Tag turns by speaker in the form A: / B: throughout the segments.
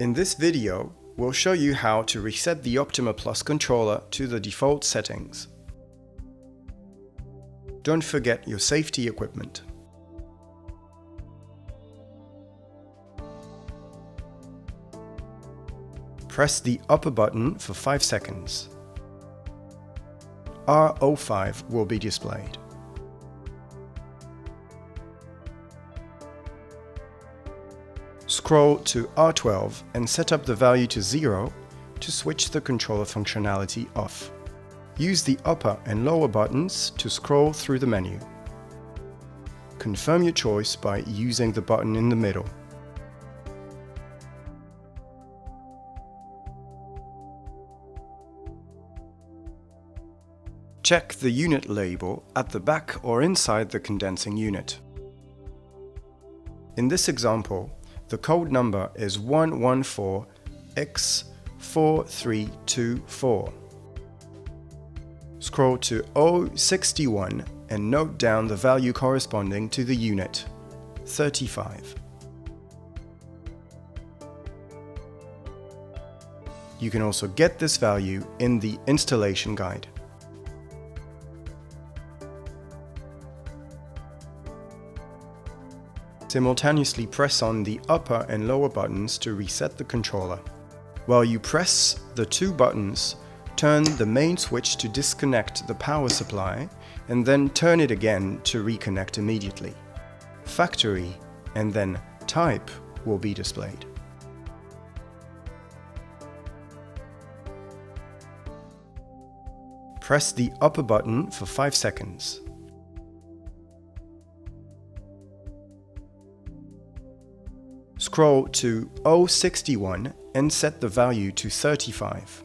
A: In this video, we'll show you how to reset the Optima Plus controller to the default settings. Don't forget your safety equipment. Press the upper button for 5 seconds. R05 will be displayed. Scroll to R12 and set up the value to 0 to switch the controller functionality off. Use the upper and lower buttons to scroll through the menu. Confirm your choice by using the button in the middle. Check the unit label at the back or inside the condensing unit. In this example, the code number is 114X4324. Scroll to O61 and note down the value corresponding to the unit, 35. You can also get this value in the installation guide. Simultaneously press on the upper and lower buttons to reset the controller. While you press the two buttons, turn the main switch to disconnect the power supply and then turn it again to reconnect immediately. Factory and then Type will be displayed. Press the upper button for 5 seconds. Scroll to O61 and set the value to 35.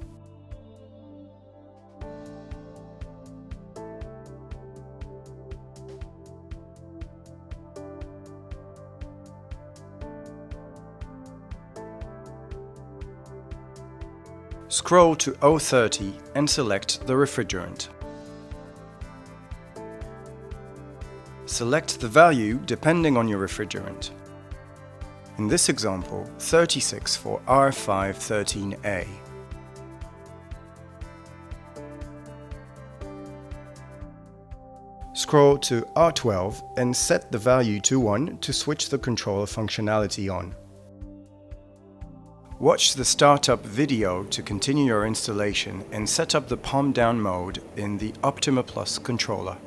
A: Scroll to O30 and select the refrigerant. Select the value depending on your refrigerant. In this example, 36 for R513A. Scroll to R12 and set the value to 1 to switch the controller functionality on. Watch the startup video to continue your installation and set up the palm down mode in the Optima Plus controller.